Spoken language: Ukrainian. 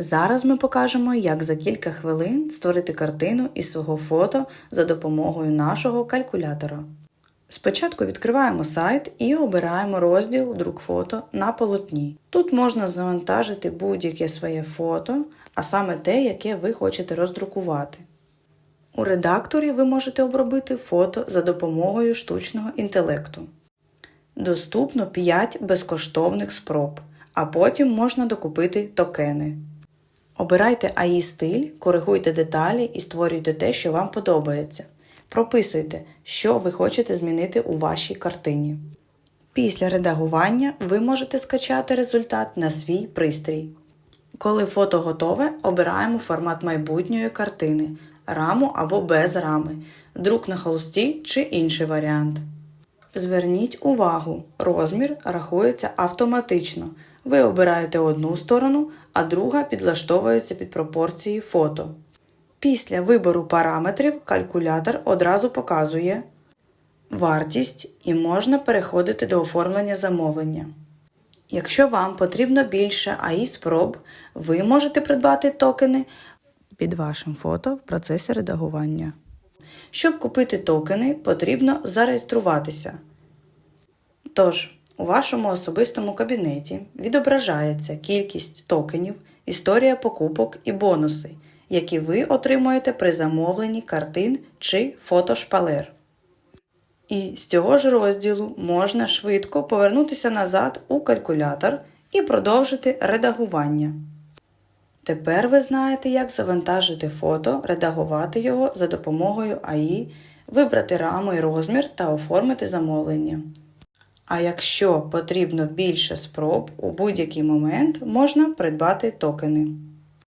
Зараз ми покажемо, як за кілька хвилин створити картину із свого фото за допомогою нашого калькулятора. Спочатку відкриваємо сайт і обираємо розділ Друк фото на полотні. Тут можна завантажити будь-яке своє фото, а саме те, яке ви хочете роздрукувати. У редакторі ви можете обробити фото за допомогою штучного інтелекту. Доступно 5 безкоштовних спроб, а потім можна докупити токени. Обирайте AI стиль, коригуйте деталі і створюйте те, що вам подобається. Прописуйте, що ви хочете змінити у вашій картині. Після редагування ви можете скачати результат на свій пристрій. Коли фото готове, обираємо формат майбутньої картини, раму або без рами, друк на холсті чи інший варіант. Зверніть увагу, розмір рахується автоматично. Ви обираєте одну сторону, а друга підлаштовується під пропорції фото. Після вибору параметрів калькулятор одразу показує вартість і можна переходити до оформлення замовлення. Якщо вам потрібно більше АІ спроб, ви можете придбати токени під вашим фото в процесі редагування. Щоб купити токени, потрібно зареєструватися. Тож, у вашому особистому кабінеті відображається кількість токенів, історія покупок і бонуси, які ви отримуєте при замовленні картин чи фотошпалер. І з цього ж розділу можна швидко повернутися назад у калькулятор і продовжити редагування. Тепер ви знаєте, як завантажити фото, редагувати його за допомогою АІ, вибрати раму і розмір та оформити замовлення. А якщо потрібно більше спроб, у будь-який момент можна придбати токени.